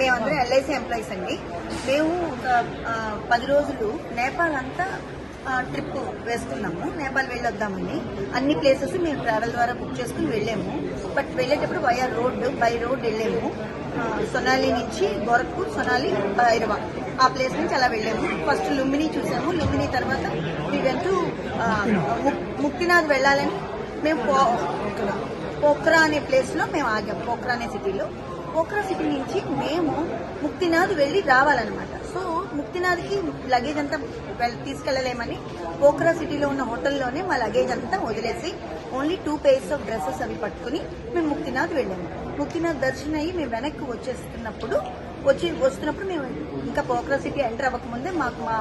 మేమందరం LIC employees అండి. మేము ఒక పది రోజులు నేపాల్ అంతా ట్రిప్ వేసుకున్నాము. నేపాల్ వెళ్ళొద్దామని. అన్ని ప్లేసెస్ మేము ట్రావెల్ ద్వారా బుక్ చేసుకుని వెళ్ళాము. బట్ వెళ్ళేటప్పుడు వయా రోడ్ బై రోడ్ వెళ్ళాము. సొనాలి నుంచి గోరఖ్పూర్ సొనాలి భైరవ. ఆ ప్లేస్ నుంచి అలా వెళ్ళాము. ఫస్ట్ లుంబిని చూసాము. లుంబిని తర్వాత మీ ముక్తినాథ్ వెళ్ళాలని మేము పోక్రా అనే ప్లేస్లో మేము ఆగాం. పోక్రా అనే సిటీలో పోక్రా సిటీ నుంచి మేము ముక్తినాథ్ వెళ్ళి రావాలన్నమాట. సో ముక్తినాథ్కి లగేజ్ అంతా వెళ్- తీసుకెళ్ళలేమని పోక్రా సిటీలో ఉన్న హోటల్లోనే మా లగేజ్ అంతా వదిలేసి only two pairs of dresses అవి పట్టుకుని మేము ముక్తినాథ్ వెళ్ళాము. ముక్తినాథ్ దర్శనం అయ్యి మేము వెనక్కి వచ్చేస్తున్నప్పుడు వచ్చి వస్తున్నప్పుడు మేము ఇంకా పోక్రా సిటీ ఎంటర్ అవ్వకముందే మాకు మా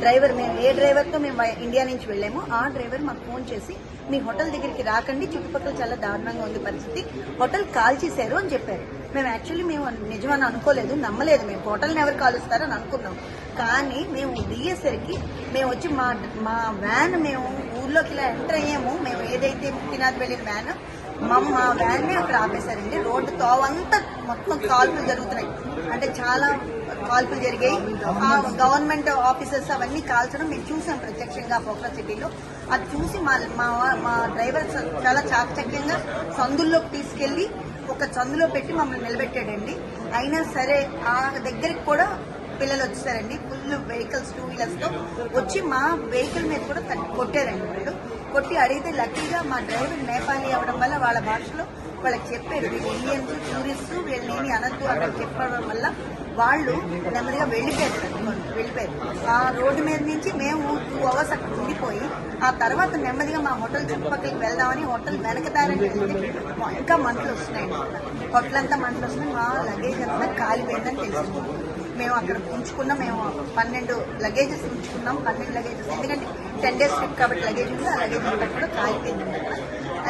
డ్రైవర్ మేము ఏ డ్రైవర్తో మేము ఇండియా నుంచి వెళ్ళామో ఆ డ్రైవర్ మాకు ఫోన్ చేసి మీ హోటల్ దగ్గరికి రాకండి చుట్టుపక్కల చాలా దారుణంగా ఉంది పరిస్థితి హోటల్ కాల్ చేశారు అని చెప్పారు. మేము యాక్చువల్లీ మేము నిజమని అనుకోలేదు నమ్మలేదు. మేము హోటల్ని ఎవరు కాలుస్తారని అనుకున్నాం. కానీ మేము దిగేసరికి మేము వచ్చి మా మా వ్యాన్ మేము ఊర్లోకి ఇలా ఎంటర్ అయ్యాము. మేము ఏదైతే ముక్తినాథ్ వెళ్ళిన వ్యాన్ మా మా వ్యాన్ అక్కడ ఆపేశారండి. రోడ్డు తోవంతా మొత్తం కాల్పులు జరుగుతున్నాయి. అంటే చాలా కాల్పులు జరిగాయి. ఆ గవర్నమెంట్ ఆఫీసర్స్ అవన్నీ కాల్చడం మేము చూసాం ప్రత్యక్షంగా పోక్రా సిటీలో. అది చూసి మా మా డ్రైవర్ చాలా చాకచక్యంగా సందుల్లోకి తీసుకెళ్ళి ఒక చందులో పెట్టి మమ్మల్ని నిలబెట్టాడండి. అయినా సరే ఆ దగ్గరికి కూడా పిల్లలు వచ్చేసారండి ఫుల్ వెహికల్స్ టూ వీలర్స్తో వచ్చి మా వెహికల్ మీద కూడా కొట్టారండి. కొట్టి అడిగితే లక్కీగా మా డ్రైవర్ నేపాలీ అవడం వల్ల వాళ్ళ భాషలో వాళ్ళకి చెప్పారు. వీళ్ళు ఇండియన్స్ టూరిస్ట్ వీళ్ళని అనద్దు అక్కడ చెప్పడం వల్ల వాళ్ళు నెమ్మదిగా వెళ్ళిపోయారు. వెళ్ళిపోయారు. ఆ రోడ్డు మీద నుంచి మేము టూ అవర్స్ అక్కడ ఉండిపోయి ఆ తర్వాత నెమ్మదిగా మా హోటల్ చుట్టుపక్కలకి వెళ్దామని హోటల్ వెనకదారని వెళ్తే ఇంకా మంటలు వస్తున్నాయి. హోటల్ అంతా మంటలు వస్తున్నాయి. మా లగేజ్ అంతా కాలిపోయిందని తెలిసింది. మేము అక్కడ ఉంచుకున్నాం. మేము పన్నెండు లగేజెస్ ఉంచుకున్నాం. పన్నెండు లగేజెస్. ఎందుకంటే టెన్ డేస్ ట్రిప్ కాబట్టి లగేజ్ ఉంది ఆ లగేజ్ అంతా కూడా కాలిపోయింది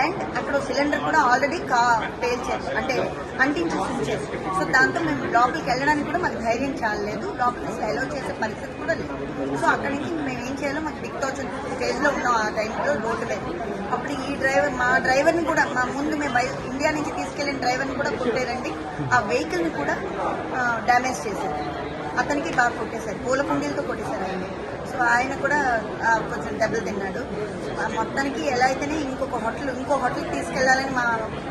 అండ్ అక్కడ సిలిండర్ కూడా ఆల్రెడీ కా పేల్చారు అంటే అంటించేసి ఉంచారు సో దాంతో మేము లోపలికి వెళ్ళడానికి కూడా మాకు ధైర్యం చాలలేదు. లోపలికి అసలు అలౌ చేసే పరిస్థితి కూడా లేదు. సో అక్కడి నుంచి మేము ఏం చేయాలో మాకు దిక్తోచిన స్టేజ్ స్టేజ్లో ఉన్నాం ఆ టైంలో రోడ్డు లేదు అప్పుడు ఈ డ్రైవర్ మా డ్రైవర్ని కూడా మా ముందు మేము బయ- ఇండియా నుంచి తీసుకెళ్ళిన డ్రైవర్ని కూడా కొట్టారండి ఆ వెహికల్ని కూడా డ్యామేజ్ చేశారు అతనికి బాగా కొట్టేశారు. పూల కుండీలతో కొట్టేశారండి. సో ఆయన కూడా కొంచెం దెబ్బలు తిన్నాడు. మొత్తానికి ఎలా అయితేనే ఇంకొక హోటల్ ఇంకో హోటల్ తీసుకెళ్ళాలని మా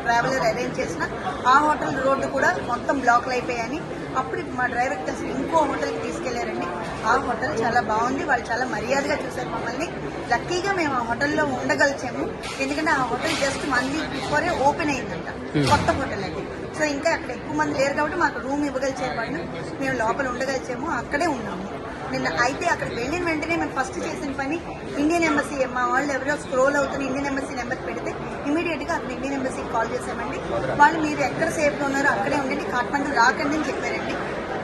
ట్రావెలర్ అరేంజ్ చేసిన ఆ హోటల్ రోడ్డు కూడా మొత్తం బ్లాక్లు అయిపోయాయని అప్పుడు మా డ్రైవర్ కలిసి ఇంకో హోటల్కి తీసుకెళ్ళారండి. ఆ హోటల్ చాలా బాగుంది వాళ్ళు చాలా మర్యాదగా చూశారు మమ్మల్ని. లక్కీగా మేము ఆ హోటల్లో ఉండగలిచాము ఎందుకంటే ఆ hotel just one week before open అయిందంట కొత్త హోటల్ అది. సో ఇంకా అక్కడ ఎక్కువ మంది లేరు కాబట్టి మాకు రూమ్ ఇవ్వగలిచారు వాళ్ళు మేము లోపల ఉండగలిచాము అక్కడే ఉన్నాము. నిన్న అయితే అక్కడికి వెళ్ళిన వెంటనే మేము ఫస్ట్ చేసిన పని ఇండియన్ ఎంబసీ మా వాళ్ళు ఎవరో స్క్రోల్ అవుతున్న ఇండియన్ ఎంబసీ నెంబర్ పెడితే ఇమీడియట్గా అక్కడ ఇండియన్ ఎంబసీకి కాల్ చేసామండి వాళ్ళు మీరు ఎక్కడ సేఫ్గా ఉన్నారో అక్కడే ఉండండి. కాఠ్మండూ రాకండి అని చెప్పారండి.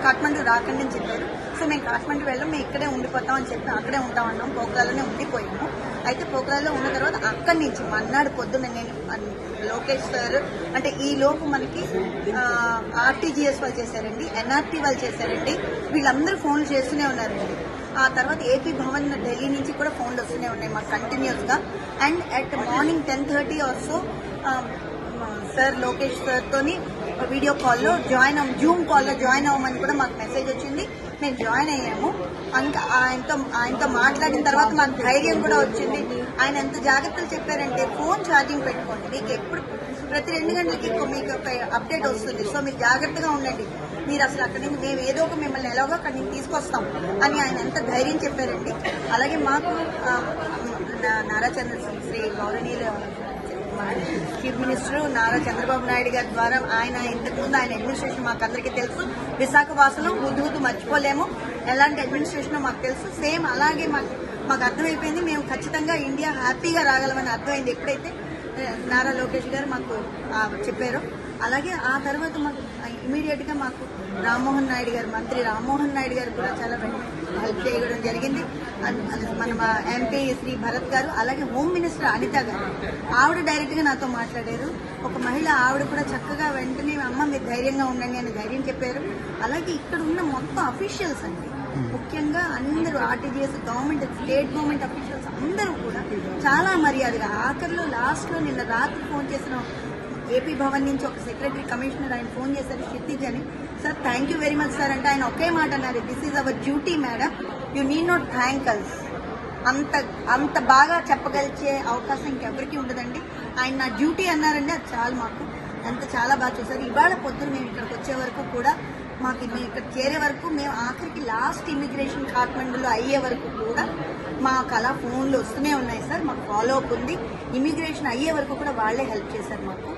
కాఠ్మండూ రాకండి అని చెప్పారు. మేము కాఠ్మండు వెళ్ళాం మేము ఇక్కడే ఉండిపోతాం అని చెప్పి అక్కడే ఉంటామన్నాం పోకరాలోనే ఉండిపోయాము. అయితే పోఖరాలో ఉన్న తర్వాత అక్కడి నుంచి మన్నాడు పొద్దున్న నేను లోకేష్ సార్ అంటే ఈ లోపు మనకి ఆర్టీజీఎస్ వాళ్ళు చేశారండి ఎన్ఆర్టీ వాళ్ళు చేశారండి వీళ్ళందరూ ఫోన్లు చేస్తూనే ఉన్నారండి. ఆ తర్వాత ఏపీ భవన్ ఢిల్లీ నుంచి కూడా ఫోన్లు వస్తూనే ఉన్నాయి మాకు కంటిన్యూస్గా. And at morning ten thirty also sir Lokesh sir తోని వీడియో కాల్లో జాయిన్ అవ్వం జూమ్ కాల్లో జాయిన్ అవ్వమని కూడా మాకు మెసేజ్ వచ్చింది. మేము జాయిన్ అయ్యాము. ఇంకా ఆయనతో ఆయనతో మాట్లాడిన తర్వాత మాకు ధైర్యం కూడా వచ్చింది. ఆయన ఎంత జాగ్రత్తలు చెప్పారంటే ఫోన్ ఛార్జింగ్ పెట్టుకోండి. మీకు ఎప్పుడు ప్రతి రెండు గంటలకి మీకు ఒక అప్డేట్ వస్తుంది. సో మీరు జాగ్రత్తగా ఉండండి. మీరు అసలు అక్కడి నుంచి మేము ఏదో ఒక మిమ్మల్ని ఎలాగో అక్కడి నుంచి తీసుకొస్తాం అని ఆయన ఎంత ధైర్యం చెప్పారండి. అలాగే మాకు నారాచంద్ర నారా చంద్ర శ్రీ గౌరణీలు చీఫ్ మినిస్టర్ నారా చంద్రబాబు నాయుడు గారి ద్వారా ఆయన ఇంతకుముందు ఆయన అడ్మినిస్ట్రేషన్ మాకు అందరికీ తెలుసు. విశాఖ వాసులు ముద్దు మర్చిపోలేము. ఎలాంటి అడ్మినిస్ట్రేషన్ మాకు తెలుసు. సేమ్ అలాగే మాకు మాకు అర్థమైపోయింది. మేము ఖచ్చితంగా ఇండియా హ్యాపీగా రాగలమని అర్థమైంది ఎప్పుడైతే నారా లోకేష్ గారు మాకు చెప్పారు చెప్పారో. అలాగే ఆ తర్వాత మాకు ఇమీడియట్గా మాకు రామ్మోహన్ నాయుడు గారు మంత్రి రామ్మోహన్ నాయుడు గారు కూడా చాలా హెల్ప్ చేయడం జరిగింది. మన ఎంపీ శ్రీ భరత్ గారు అలాగే హోమ్ మినిస్టర్ అనిత గారు. ఆవిడ డైరెక్ట్గా నాతో మాట్లాడారు. ఒక మహిళ ఆవిడ కూడా చక్కగా వెంటనే అమ్మ మీరు ధైర్యంగా ఉండండి అని ధైర్యం చెప్పారు. అలాగే ఇక్కడ ఉన్న మొత్తం అఫీషియల్స్ అండి. ముఖ్యంగా అందరూ RTGS government state government officials అందరూ కూడా చాలా మర్యాదగా ఆఖరిలో లాస్ట్లో నిన్న రాత్రి ఫోన్ చేసిన ఏపీ భవన్ నుంచి ఒక సెక్రటరీ కమిషనర్ ఆయన ఫోన్ చేశారు క్షితిజ్ అని. Sir thank you very much sir అంటే ఆయన ఒకే మాట అన్నారు this is our duty madam you need not thank us అంత అంత బాగా చెప్పగలిచే అవకాశం ఇంకెవరికి ఉండదండి. ఆయన నా డ్యూటీ అన్నారండి అది చాలు మాకు. అంత చాలా బాగా చూసారు ఇవాళ పొద్దున్న మేము ఇక్కడికి వచ్చే వరకు కూడా మాకు మేము ఇక్కడ చేరే వరకు మేము ఆఖరికి లాస్ట్ ఇమిగ్రేషన్ కాట్మండులో అయ్యే వరకు కూడా మాకు అలా ఫోన్లు వస్తూనే ఉన్నాయి సార్ మాకు ఫాలో అప్ ఉంది. ఇమిగ్రేషన్ అయ్యే వరకు కూడా వాళ్ళే హెల్ప్ చేశారు మాకు.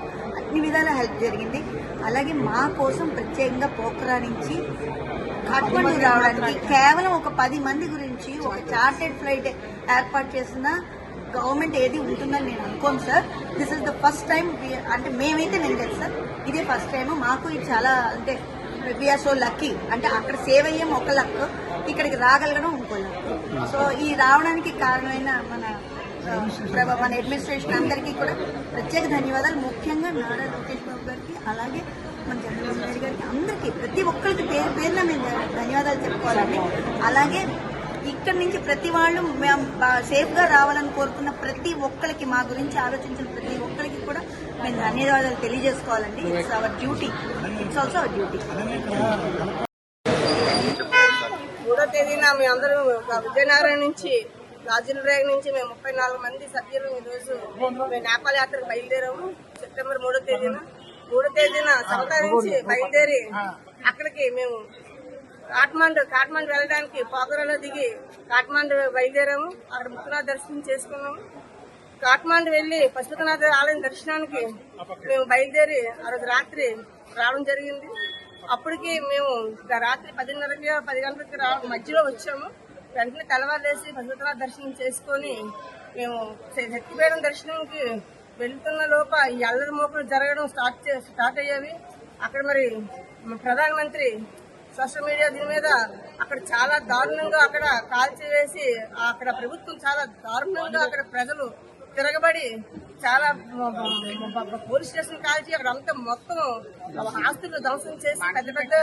అన్ని విధాల హెల్ప్ జరిగింది. అలాగే మా కోసం ప్రత్యేకంగా పోఖరా నుంచి కాట్మండు రావడానికి కేవలం ఒక పది మంది గురించి ఒక చార్టెడ్ ఫ్లైట్ ఏర్పాటు చేసిన గవర్నమెంట్ ఏది ఉంటుందని నేను అనుకోను sir. This is the first time అంటే మేమైతే నేను తెలుసు సార్. ఇదే ఫస్ట్ టైం మాకు ఇది చాలా అంటే వీఆర్ సో లక్కీ అంటే అక్కడ సేవ్ అయ్యాం ఒక లక్ ఇక్కడికి రాగలగడం ఇంకో లక్ సో ఈ రావడానికి కారణమైన మన మన అడ్మినిస్ట్రేషన్ అందరికీ కూడా ప్రత్యేక ధన్యవాదాలు. ముఖ్యంగా నారా లోకేష్ బాబు గారికి అలాగే మన చంద్రబాబు నాయుడు గారికి అందరికీ ప్రతి ఒక్కరికి పేరు పేరున మేము ధన్యవాదాలు చెప్పుకోవాలండి. అలాగే ఇక్కడి నుంచి ప్రతి వాళ్ళు మేము సేఫ్గా రావాలని కోరుకున్న ప్రతి ఒక్కరికి మా గురించి ఆలోచించిన ప్రతి ఒక్కరికి కూడా మేము ధన్యవాదాలు తెలియజేసుకోవాలండి. It's our duty it's also our duty మూడో తేదీన మేమందరం ఒక విజయనగరం నుంచి రాజులరేగ నుంచి మేము ముప్పై నాలుగు మంది సభ్యులు ఈరోజు రోజు మేము నేపాల్ యాత్రకు బయలుదేరాము. సెప్టెంబర్ మూడో తేదీన. మూడో తేదీన సౌతా నుంచి బయలుదేరి అక్కడికి మేము కాఠ్మాండు కాట్మాండు వెళ్ళడానికి పోకరాలో దిగి కాఠ్మాండు బయలుదేరాము. అక్కడ ముక్కునాథ్ దర్శనం చేసుకున్నాము. కాఠ్మాండు వెళ్ళి పశుపతినాథ ఆలయం దర్శనానికి మేము బయలుదేరి ఆ రోజు రాత్రి రావడం జరిగింది. అప్పటికి మేము రాత్రి పదిన్నరకి పది గంటలకి రా మధ్యలో వచ్చాము. వెంటనే తెల్లవారులేసి పశుపతినాథ దర్శనం చేసుకొని మేము శక్తిపీఠం దర్శనంకి వెళ్తున్న లోప ఈ అల్లరి మోపులు జరగడం స్టార్ట్ చే- స్టార్ట్ అయ్యేవి. అక్కడ మరి ప్రధానమంత్రి సోషల్ మీడియా దీని మీద అక్కడ చాలా దారుణంగా అక్కడ కాల్చివేసి అక్కడ ప్రభుత్వం చాలా దారుణంగా అక్కడ ప్రజలు తిరగబడి చాలా పోలీస్ స్టేషన్ కాల్చి అక్కడ అంతా మొత్తం ఆస్తులు ధ్వంసం చేసి పెద్ద పెద్ద.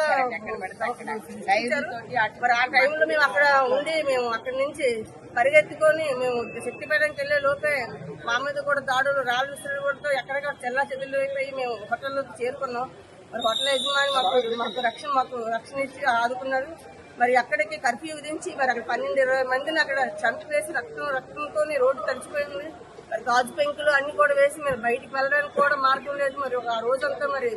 మరి ఆ టైంలో మేము అక్కడ ఉండి మేము అక్కడి నుంచి పరిగెత్తుకొని మేము శక్తిపేటకి వెళ్ళే లోపే మా మీద కూడా దాడులు రాళ్ళు విసిరడంతో ఎక్కడికక్కడ చెల్లా చెదులు అయిపోయి మేము హోటల్లోకి చేరుకున్నాం మరి హోటల్ యజమాని మాకు మాకు రక్షణ మాకు రక్షణ ఇచ్చి ఆదుకున్నారు మరి అక్కడికి కర్ఫ్యూ విధించి మరి అక్కడ పన్నెండు ఇరవై మందిని అక్కడ చంపివేసి రక్తం రక్తంతో రోడ్డు తడిచిపోయింది మరి గాజు పెంకులు అన్ని కూడా వేసి మరి బయటికి వెళ్ళడానికి కూడా మార్గం లేదు. మరి ఒక ఆ రోజంతా మరి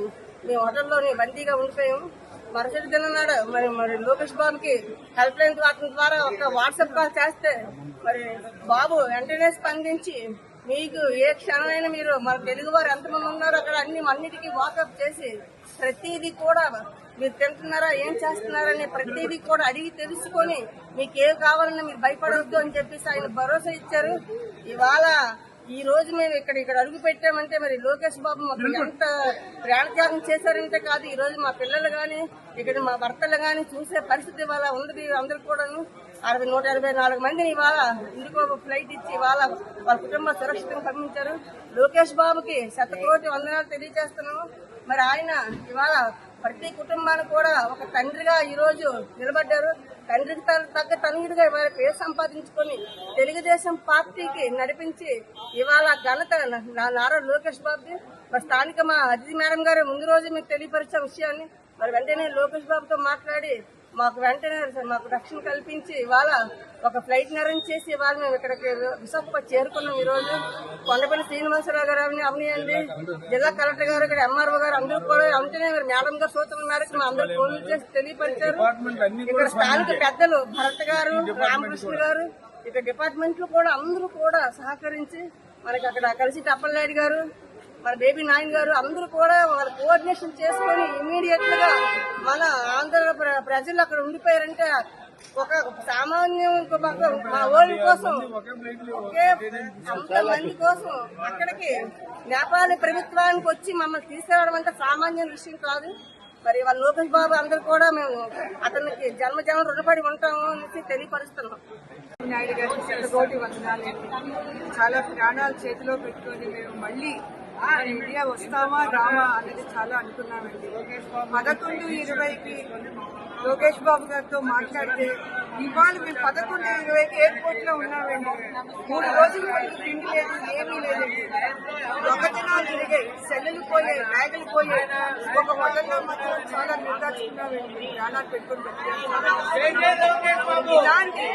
మేము హోటల్లోని బందీగా ఉండిపోయాము మరుసటి దినం నాడు మరి మరి లోకేష్ బాబుకి హెల్ప్ లైన్ ద్వారా ఒక వాట్సాప్ కాల్ చేస్తే మరి బాబు వెంటనే స్పందించి మీకు ఏ క్షణమైనా మీరు మన తెలుగు వారు ఎంతమంది ఉన్నారో అక్కడ అన్ని అన్నిటికీ వాకప్ చేసి ప్రతిదీ కూడా మీరు తింటున్నారా ఏం చేస్తున్నారని ప్రతిదీ కూడా అడిగి తెలుసుకొని మీకు ఏం కావాలన్నా మీరు భయపడవద్దు అని చెప్పేసి ఆయన భరోసా ఇచ్చారు. ఇవాళ ఈ రోజు మేము ఇక్కడ ఇక్కడ అడుగు పెట్టామంటే మరి లోకేష్ బాబు మాకు ఎంత ప్రాణత్యాగం చేశారంటే కాదు ఈ రోజు మా పిల్లలు గాని ఇక్కడ మా భర్తలు గాని చూసే పరిస్థితి ఇవాళ ఉంది అందరు కూడాను. అరవై నూట ఎనభై నాలుగు మందిని ఇవాళ ఇండిగో ఫ్లైట్ ఇచ్చి ఇవాళ వాళ్ళ కుటుంబ సురక్షితంగా పంపించారు. లోకేష్ బాబుకి శతకోటి వందనాలు తెలియజేస్తున్నాము. మరి ఆయన ఇవాళ ప్రతి కుటుంబానికి కూడా ఒక తండ్రిగా ఈరోజు నిలబడ్డారు. తండ్రికి తగ్గ తనయుడిగా ఇవాళ పేరు సంపాదించుకొని తెలుగుదేశం పార్టీకి నడిపించి ఇవాళ ఘనత నా- నారా లోకేష్ బాబుది. మరి స్థానిక మా అతిథి మేడం గారు ముందు రోజు మీకు తెలియపరిచే విషయాన్ని మరి వెంటనే లోకేష్ బాబుతో మాట్లాడి మాకు వెంటనే మాకు రక్షణ కల్పించి ఇవాళ ఒక ఫ్లైట్ అరేంజ్ చేసి ఇవాళ మేము ఇక్కడికి విశాఖపట్నం చేరుకున్నాం ఈ రోజు కొండపల్లి శ్రీనివాసరావు గారు అవని అవనియండి జిల్లా కలెక్టర్ గారు ఇక్కడ ఎంఆర్ఓ గారు అందరూ కూడా వెంటనే మేడం గారు సూచనల మేరకు మా అందరూ ఫోన్లు చేసి తెలియపరిచారు. ఇక్కడ స్థానిక పెద్దలు భరత్ గారు రామకృష్ణ గారు ఇక్కడ డిపార్ట్మెంట్లు కూడా అందరూ కూడా సహకరించి మనకి అక్కడ కలిసి టప్పలనాయుడు గారు మన బేబీ నాయన్ గారు అందరూ కూడా వాళ్ళ కోఆర్డినేషన్ చేసుకొని ఇమీడియట్గా మన ఆంధ్ర ప్ర- ప్రజలు అక్కడ ఉండిపోయారంటే ఒక సామాన్యం మా ఓళ్ళ కోసం ఒకే అంత మంది కోసం అక్కడికి నేపాలి ప్రభుత్వానికి వచ్చి మమ్మల్ని తీసుకురావడం అంటే సామాన్య విషయం కాదు. మరి వాళ్ళ లోకేష్ బాబు అందరు కూడా మేము అతనికి జన్మ జన్మ రుణపడి ఉంటాము అనేసి తెలియపరుస్తున్నాం. నాయుడు గారికి శతకోటి వందనాలు. చాలా ప్రాణాలు చేతిలో పెట్టుకొని మేము మళ్ళీ ఇండియా వస్తామా రామా అనేది చాలా అనుకున్నామండి. పదకొండు ఇరవైకి లోకేష్ బాబు గారితో మాట్లాడితే ఇవాళ మేము పదకొండు ఇరవైకి ఎయిర్పోర్ట్లో ఉన్నామండి. మూడు రోజులు తిండి లేదు ఏమీ లేదండి దొంగతనాలు తిరిగాయి. సెల్లులు పోయాయి బ్యాగులు పోయాయి. ఒక హోటల్లో మాత్రం చాలా నిర్దాచుకున్నామండి ప్రాణాలు పెట్టుకుంటున్నాం ఇలాంటి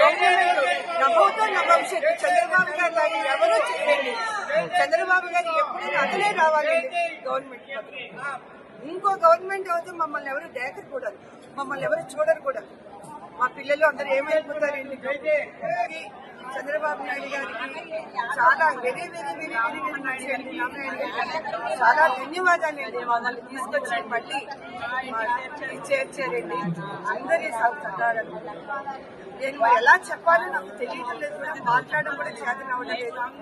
దొంగలు నవ్వుతో నా చంద్రబాబు గారు ఎవరో చెప్పండి చంద్రబాబు గారు ఎప్పుడైనా అతనే రావాలి గవర్నమెంట్ ఇంకో గవర్నమెంట్ అయితే మమ్మల్ని ఎవరు దేకరు కూడా మమ్మల్ని ఎవరు చూడరు కూడా మా పిల్లలు అందరూ ఏమైపోతారు చంద్రబాబు నాయుడు గారికి చాలా very very very very very Naidu గారికి రామనాయుడు గారికి చాలా ధన్యవాదాలు అండి. మమ్మల్ని తీసుకొచ్చి మళ్ళీ మా చేర్చారండి అందరి సహకారం నేను ఎలా చెప్పాలో నాకు తెలియడం లేదు. మాట్లాడడం కూడా చేతనవ్వడం లేదు.